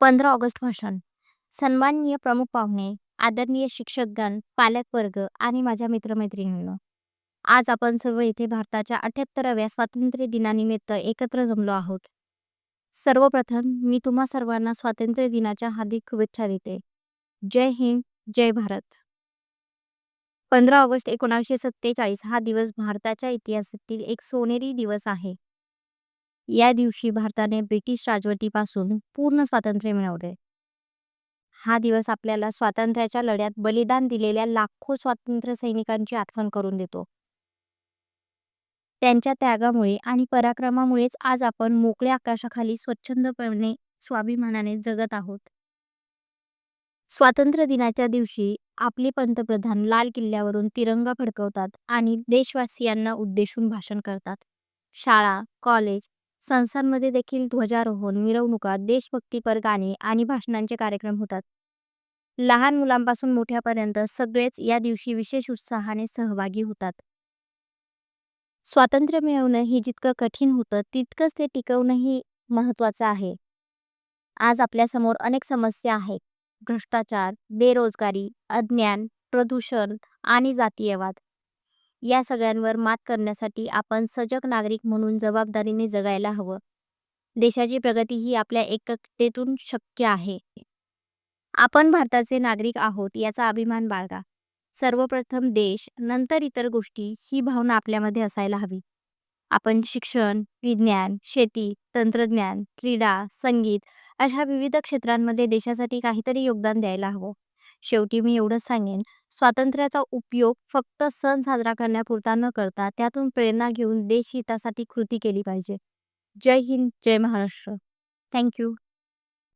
पंधरा ऑगस्ट भाषण. सन्माननीय प्रमुख पाहुणे आदरणीय शिक्षकगण पालक वर्ग आणि माझ्या मित्रमैत्रिणींनो आज आपण सर्व इथे भारताच्या अठ्याहत्तराव्या स्वातंत्र्य दिनानिमित्त एकत्र जमलो आहोत. सर्वप्रथम मी तुम्हा सर्वांना स्वातंत्र्य दिनाच्या हार्दिक शुभेच्छा देते. जय हिंद जय भारत. पंधरा ऑगस्ट एकोणावीसशे सत्तेचाळीस हा दिवस भारताच्या इतिहासातील एक सोनेरी दिवस आहे. या दिवशी भारताने ब्रिटिश राजवटीपासून पूर्ण स्वातंत्र्य मिळवले हा दिवस आपल्याला स्वातंत्र्याच्या लढ्यात बलिदान दिलेल्या लाखो स्वातंत्र्य सैनिकांची आठवण करून देतो. त्यांच्या त्यागामुळे आणि पराक्रमामुळेच आज आपण मोकळ्या आकाशाखाली स्वच्छंदपणे स्वाभिमानाने जगत आहोत. स्वातंत्र्य दिनाच्या दिवशी आपले पंतप्रधान लाल किल्ल्यावरून तिरंगा फडकवतात आणि देशवासियांना उद्देशून भाषण करतात. शाळा कॉलेज संस्थांमध्ये देखील ध्वजारोहण मिरवणुका देशभक्तीपर गाणे आणि भाषणांचे कार्यक्रम होतात. लहान मुलांपासून मोठ्यापर्यंत सगळेच या दिवशी विशेष उत्साहाने सहभागी होतात. स्वातंत्र्य मिळवणं हे जितकं कठीण होतं तितकंच ते टिकवणंही महत्त्वाचं आहे. आज आपल्यासमोर अनेक समस्या आहेत. भ्रष्टाचार बेरोजगारी अज्ञान प्रदूषण आणि जातीयवाद. या सगळ्यांवर मात करण्यासाठी आपण सजग नागरिक म्हणून जबाबदारीने जगायला हवं. देशाची प्रगती ही आपल्या एकतेतून शक्य आहे. आपण भारताचे नागरिक आहोत याचा अभिमान बाळगा. सर्वप्रथम देश नंतर इतर गोष्टी ही भावना आपल्यामध्ये असायला हवी. आपण शिक्षण विज्ञान शेती तंत्रज्ञान क्रीडा संगीत अशा विविध क्षेत्रांमध्ये देशासाठी काहीतरी योगदान द्यायला हवं. शेवटी मी एवढंच सांगेन. स्वातंत्र्याचा उपयोग फक्त सण साजरा करण्यापुरता न करता त्यातून प्रेरणा घेऊन देशहितासाठी कृती केली पाहिजे. जय हिंद जय महाराष्ट्र. Thank you.